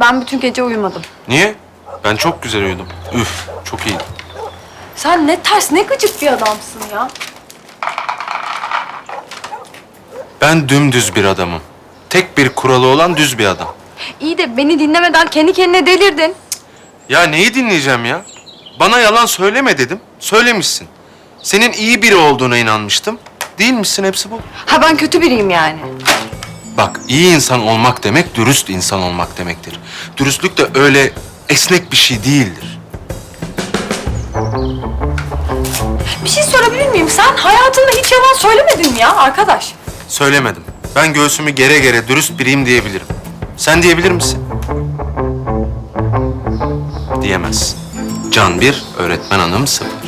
ben bütün gece uyumadım. Niye? Ben çok güzel uyudum. Üf, çok iyiydi. Sen ne ters, ne gıcık bir adamsın ya. Ben dümdüz bir adamım. Tek bir kuralı olan düz bir adam. İyi de beni dinlemeden kendi kendine delirdin. Ya neyi dinleyeceğim ya? Bana yalan söyleme dedim. Söylemişsin. Senin iyi biri olduğuna inanmıştım. Değil misin? Hepsi bu. Ha ben kötü biriyim yani. Bak iyi insan olmak demek dürüst insan olmak demektir. Dürüstlük de öyle esnek bir şey değildir. Bir şey sorabilir miyim? Sen hayatında hiç yalan söylemedin mi ya arkadaş? Söylemedim. Ben göğsümü gere gere dürüst biriyim diyebilirim. Sen diyebilir misin? Diyemezsin. Can bir, öğretmen hanım sıfır.